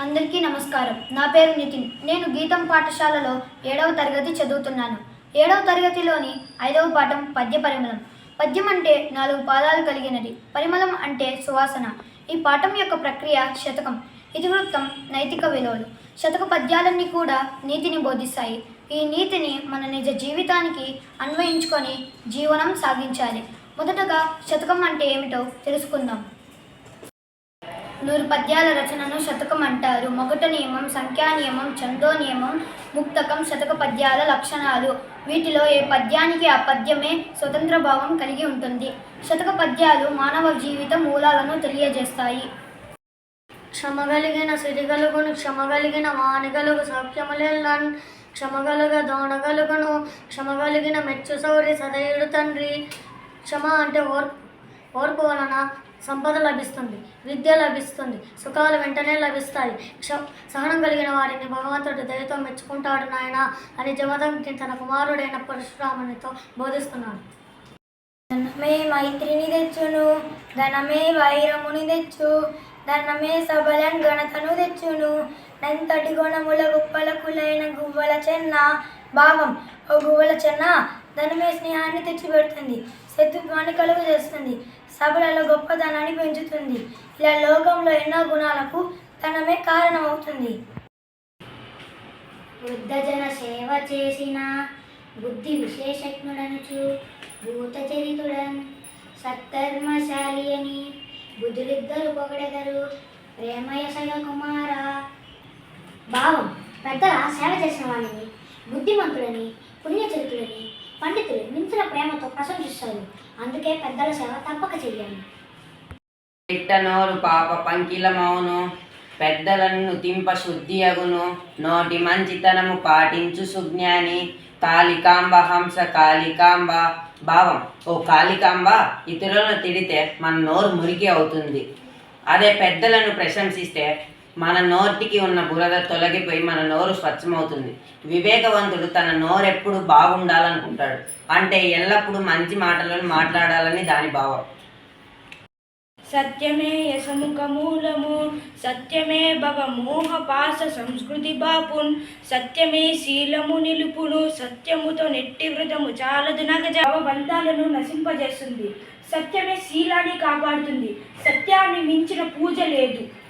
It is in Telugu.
అందరికీ నమస్కారం. నా పేరు నితిన్. నేను గీతం పాఠశాలలో ఏడవ తరగతి చదువుతున్నాను. ఏడవ తరగతిలోని ఐదవ పాఠం పద్య పరిమళం. పద్యం అంటే నాలుగు పాదాలు కలిగినది. పరిమళం అంటే సువాసన. ఈ పాఠం యొక్క ప్రక్రియ శతకం. ఇతివృత్తం నైతిక విలువలు. శతక పద్యాలన్నీ కూడా నీతిని బోధిస్తాయి. ఈ నీతిని మన నిజ జీవితానికి అన్వయించుకొని జీవనం సాగించాలి. మొదటగా శతకం అంటే ఏమిటో తెలుసుకుందాం. నూరు పద్యాల రచనను శతకం అంటారు మొగట నియమం సంఖ్యా నియమం చందో నియమం ముక్తకం శతక పద్యాల లక్షణాలు. వీటిలో ఏ పద్యానికి ఆ పద్యమే స్వతంత్ర భావం కలిగి ఉంటుంది. శతక పద్యాలు మానవ జీవిత మూలాలను తెలియజేస్తాయి. క్షమగలిగిన సిరిగలుగును క్షమగలిగిన వానిగలుగు సౌఖ్యములెల్లన్ క్షమగలుగ దోణగలుగును క్షమగలిగిన మెచ్చు సౌరి సదయుడు తండ్రి. క్షమ అంటే ఓర్ ఓర్పు వలన సంపద లభిస్తుంది విద్య లభిస్తుంది సుఖాలు వెంటనే లభిస్తాయి. క్ష సహనం కలిగిన వారిని భగవంతుడు దయతో మెచ్చుకుంటాడు నాయన అని జమదంకి తన కుమారుడైన పరశురామునితో బోధిస్తున్నాడు. ధనమే మైత్రిని తెచ్చును ధనమే వైరముని తెచ్చు ధనమే సబలన్ గణతను తెచ్చును. నంతటి గుణముల గుప్పల కులైన గువ్వల చెన్న భావం ఓ గువ్వల చెన్న ధనమే స్నేహాన్ని తెచ్చిపెడుతుంది శత్రుత్వాన్ని కలుగు చేస్తుంది సభలలో గొప్పతనాన్ని పెంచుతుంది. ఇలా లోకంలో ఎన్నో గుణాలకు తనమే కారణమవుతుంది. వృద్ధజన సేవ చేసిన బుద్ధి విశేషజ్ఞుడనుచు భూత చరితుడన్ సత్కర్మశాలి అని బుద్ధులిద్దరు పొగడెదరు ప్రేమయశయ కుమార భావం పెద్దల సేవ చేసిన వాడిని బుద్ధిమంతులని పుణ్యచరితులని పండితులు మించిన ప్రేమతో ప్రశంసిస్తారు. అందుకే పెద్దల సేవ తప్పక చెయ్యాలి. ఇట్టనోరు పాప పంకిలమౌను పెద్దలను తింప శుద్ధి అగును. నోటి మంచితనము పాటించు సుజ్ఞాని కాళికాంబ హంస కాళికాంబ భావం. ఓ కాళికాంబ ఇతరులను తిడితే మన నోరు మురికి అవుతుంది. అదే పెద్దలను ప్రశంసిస్తే మన నోటికి ఉన్న బురద తొలగిపోయి మన నోరు స్వచ్ఛమవుతుంది. వివేకవంతుడు తన నోరెప్పుడు బాగుండాలనుకుంటాడు. అంటే ఎల్లప్పుడూ మంచి మాటలను మాట్లాడాలని దాని భావం. సత్యమే యశముఖ మూలము సత్యమే భవ మోహ పాస సంస్కృతి బాపున్ సత్యమే శీలము నిలుపును సత్యముతో నెట్టి వృతము చాలదు నగజ బంధాలను నశింపజేస్తుంది. సత్యమే శీలాన్ని కాపాడుతుంది. సత్యాన్ని మించిన పూజ లేదు.